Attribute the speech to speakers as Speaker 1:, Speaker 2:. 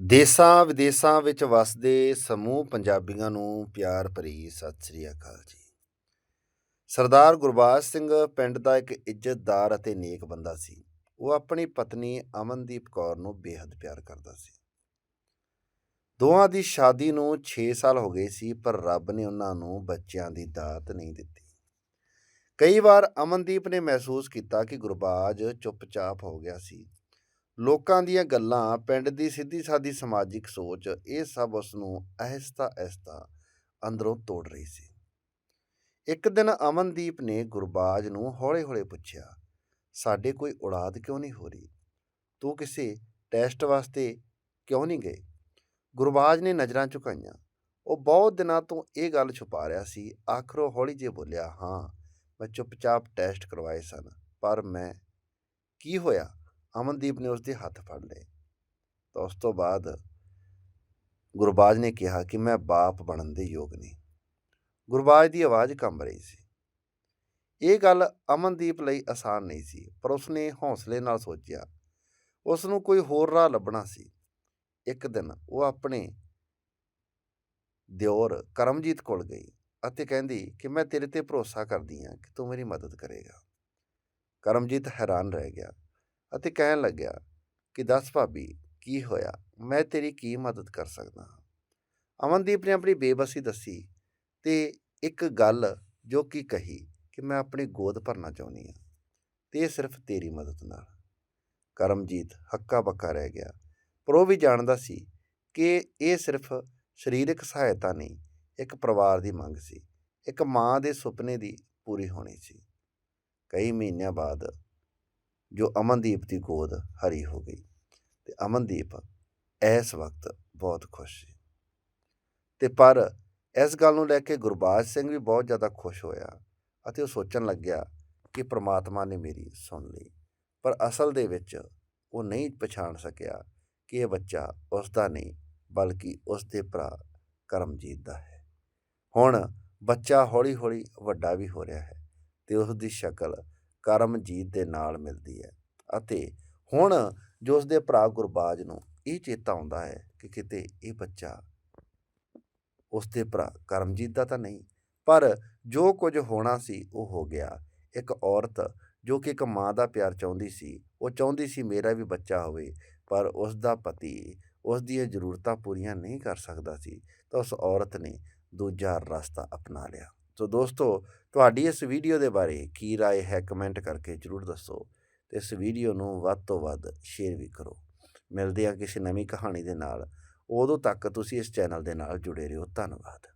Speaker 1: ਦੇਸਾਂ ਵਿਦੇਸਾਂ ਵਿੱਚ ਵਸਦੇ ਸਮੂਹ ਪੰਜਾਬੀਆਂ ਨੂੰ ਪਿਆਰ ਭਰੀ ਸਤਿ ਸ੍ਰੀ ਅਕਾਲ ਜੀ। ਸਰਦਾਰ ਗੁਰਬਾਜ ਸਿੰਘ ਪਿੰਡ ਦਾ ਇੱਕ ਇੱਜ਼ਤਦਾਰ ਅਤੇ ਨੇਕ ਬੰਦਾ ਸੀ। ਉਹ ਆਪਣੀ ਪਤਨੀ ਅਮਨਦੀਪ ਕੌਰ ਨੂੰ ਬੇਹੱਦ ਪਿਆਰ ਕਰਦਾ ਸੀ। ਦੋਹਾਂ ਦੀ ਸ਼ਾਦੀ ਨੂੰ 6 ਸਾਲ ਹੋ ਗਏ ਸੀ, ਪਰ ਰੱਬ ਨੇ ਉਹਨਾਂ ਨੂੰ ਬੱਚਿਆਂ ਦੀ ਦਾਤ ਨਹੀਂ ਦਿੱਤੀ। ਕਈ ਵਾਰ ਅਮਨਦੀਪ ਨੇ ਮਹਿਸੂਸ ਕੀਤਾ ਕਿ ਗੁਰਬਾਜ ਚੁੱਪਚਾਪ ਹੋ ਗਿਆ ਸੀ। ਲੋਕਾਂ ਦੀਆਂ ਗੱਲਾਂ, ਪਿੰਡ ਦੀ ਸਿੱਧੀ ਸਾਦੀ ਸਮਾਜਿਕ ਸੋਚ, ਇਹ ਸਭ ਉਸ ਨੂੰ ਅਹਿਸਤਾ ਆਹਿਸਤਾ ਅੰਦਰੋਂ ਤੋੜ ਰਹੀ ਸੀ। ਇੱਕ ਦਿਨ ਅਮਨਦੀਪ ਨੇ ਗੁਰਬਾਜ ਨੂੰ ਹੌਲੇ-ਹੌਲੇ ਪੁੱਛਿਆ, ਸਾਡੇ ਕੋਈ ਔਲਾਦ ਕਿਉਂ ਨਹੀਂ ਹੋ ਰਹੀ? ਤੂੰ ਕਿਸੇ ਟੈਸਟ ਵਾਸਤੇ ਕਿਉਂ ਨਹੀਂ ਗਏ? ਗੁਰਬਾਜ ਨੇ ਨਜ਼ਰਾਂ ਝੁਕਾਈਆਂ। ਉਹ ਬਹੁਤ ਦਿਨਾਂ ਤੋਂ ਇਹ ਗੱਲ ਛੁਪਾ ਰਿਹਾ ਸੀ। ਆਖਰ ਹੌਲੀ ਜੇ ਬੋਲਿਆ, ਹਾਂ, ਮੈਂ ਚੁੱਪਚਾਪ ਟੈਸਟ ਕਰਵਾਏ ਸਨ, ਪਰ ਮੈਂ, ਕੀ ਹੋਇਆ? ਅਮਨਦੀਪ ਨੇ ਉਸ ਦੇ ਹੱਥ ਫੜ ਲਏ। ਤਾਂ ਉਸ ਤੋਂ ਬਾਅਦ ਗੁਰਬਾਜ ਨੇ ਕਿਹਾ ਕਿ ਮੈਂ ਬਾਪ ਬਣਨ ਦੇ ਯੋਗ ਨਹੀਂ। ਗੁਰਬਾਜ ਦੀ ਆਵਾਜ਼ ਕੰਬ ਰਹੀ ਸੀ। ਇਹ ਗੱਲ ਅਮਨਦੀਪ ਲਈ ਆਸਾਨ ਨਹੀਂ ਸੀ, ਪਰ ਉਸਨੇ ਹੌਸਲੇ ਨਾਲ ਸੋਚਿਆ। ਉਸ ਨੂੰ ਕੋਈ ਹੋਰ ਰਾਹ ਲੱਭਣਾ ਸੀ। ਇੱਕ ਦਿਨ ਉਹ ਆਪਣੇ ਦਿਓਰ ਕਰਮਜੀਤ ਕੋਲ ਗਈ ਅਤੇ ਕਹਿੰਦੀ ਕਿ ਮੈਂ ਤੇਰੇ ਤੇ ਭਰੋਸਾ ਕਰਦੀ ਹਾਂ ਕਿ ਤੂੰ ਮੇਰੀ ਮਦਦ ਕਰੇਗਾ। ਕਰਮਜੀਤ ਹੈਰਾਨ ਰਹਿ ਗਿਆ। ਅਤੇ ਕਹਿਣ ਲੱਗਿਆ ਕਿ ਦੱਸ ਭਾਬੀ, ਕੀ ਹੋਇਆ? ਮੈਂ ਤੇਰੀ ਕੀ ਮਦਦ ਕਰ ਸਕਦਾ ਹਾਂ? ਅਮਨਦੀਪ ਨੇ ਆਪਣੀ ਬੇਬਸੀ ਦੱਸੀ ਤੇ ਇੱਕ ਗੱਲ ਜੋ ਕਿ ਕਹੀ ਕਿ ਮੈਂ ਆਪਣੀ ਗੋਦ ਭਰਨਾ ਚਾਹੁੰਦੀ ਹਾਂ ਤੇ ਇਹ ਸਿਰਫ ਤੇਰੀ ਮਦਦ ਨਾਲ। ਕਰਮਜੀਤ ਹੱਕਾ ਬੱਕਾ ਰਹਿ ਗਿਆ। ਪਰ ਉਹ ਵੀ ਜਾਣਦਾ ਸੀ ਕਿ ਇਹ ਸਿਰਫ ਸਰੀਰਕ ਸਹਾਇਤਾ ਨਹੀਂ, ਇੱਕ ਪਰਿਵਾਰ ਦੀ ਮੰਗ ਸੀ, ਇੱਕ ਮਾਂ ਦੇ ਸੁਪਨੇ ਦੀ ਪੂਰੀ ਹੋਣੀ ਸੀ। ਕਈ ਮਹੀਨਿਆਂ ਬਾਅਦ ਜੋ ਅਮਨਦੀਪ ਦੀ ਗੋਦ ਹਰੀ ਹੋ ਗਈ ਤੇ ਅਮਨਦੀਪ ਇਸ ਵਕਤ ਬਹੁਤ ਖੁਸ਼ ਸੀ। ਤੇ ਪਰ ਇਸ ਗੱਲ ਨੂੰ ਲੈ ਕੇ ਗੁਰਬਾਜ ਸਿੰਘ ਵੀ ਬਹੁਤ ਜ਼ਿਆਦਾ ਖੁਸ਼ ਹੋਇਆ ਅਤੇ ਉਹ ਸੋਚਣ ਲੱਗਿਆ ਕਿ ਪ੍ਰਮਾਤਮਾ ਨੇ ਮੇਰੀ ਸੁਣ ਲਈ, ਪਰ ਅਸਲ ਦੇ ਵਿੱਚ ਉਹ ਨਹੀਂ ਪਛਾਣ ਸਕਿਆ ਕਿ ਇਹ ਬੱਚਾ ਉਸ ਦਾ ਨਹੀਂ, ਬਲਕਿ ਉਸ ਦੇ ਭਰਾ ਕਰਮਜੀਤ ਦਾ ਹੈ। ਹੁਣ ਬੱਚਾ ਹੌਲੀ-ਹੌਲੀ ਵੱਡਾ ਵੀ ਹੋ ਰਿਹਾ ਹੈ ਤੇ ਉਸ ਦੀ ਸ਼ਕਲ ਕਰਮਜੀਤ ਦੇ ਨਾਲ ਮਿਲਦੀ ਹੈ। ਅਤੇ ਹੁਣ ਜੋ ਉਸ ਦੇ ਭਰਾ ਗੁਰਬਾਜ ਨੂੰ ਇਹ ਚੇਤਾ ਆਉਂਦਾ ਹੈ ਕਿ ਕਿਤੇ ਇਹ ਬੱਚਾ ਉਸ ਦੇ ਭਰਾ ਕਰਮਜੀਤ ਦਾ ਤਾਂ ਨਹੀਂ, ਪਰ ਜੋ ਕੁਝ ਹੋਣਾ ਸੀ ਉਹ ਹੋ ਗਿਆ। ਇੱਕ ਔਰਤ ਜੋ ਕਿ ਇੱਕ ਮਾਂ ਦਾ ਪਿਆਰ ਚਾਹੁੰਦੀ ਸੀ, ਉਹ ਚਾਹੁੰਦੀ ਸੀ ਮੇਰਾ ਵੀ ਬੱਚਾ ਹੋਵੇ, ਪਰ ਉਸ ਦਾ ਪਤੀ ਉਸ ਦੀਆਂ ਜ਼ਰੂਰਤਾਂ ਪੂਰੀਆਂ ਨਹੀਂ ਕਰ ਸਕਦਾ ਸੀ, ਤਾਂ ਉਸ ਔਰਤ ਨੇ ਦੂਜਾ ਰਸਤਾ ਅਪਣਾ ਲਿਆ। ਸੋ ਦੋਸਤੋ ਤੁਹਾਡੀ ਇਸ ਵੀਡੀਓ ਦੇ ਬਾਰੇ ਕੀ رائے ਹੈ ਕਮੈਂਟ ਕਰਕੇ ਜਰੂਰ ਦੱਸੋ ਤੇ ਇਸ ਵੀਡੀਓ ਨੂੰ ਵੱਧ ਤੋਂ ਵੱਧ ਸ਼ੇਅਰ ਵੀ ਕਰੋ ਮਿਲਦੇ ਹਾਂ ਕਿਸੇ ਨਵੀਂ ਕਹਾਣੀ ਦੇ ਨਾਲ ਉਦੋਂ ਤੱਕ ਤੁਸੀਂ ਇਸ ਚੈਨਲ ਦੇ ਨਾਲ ਜੁੜੇ ਰਹੋ ਧੰਨਵਾਦ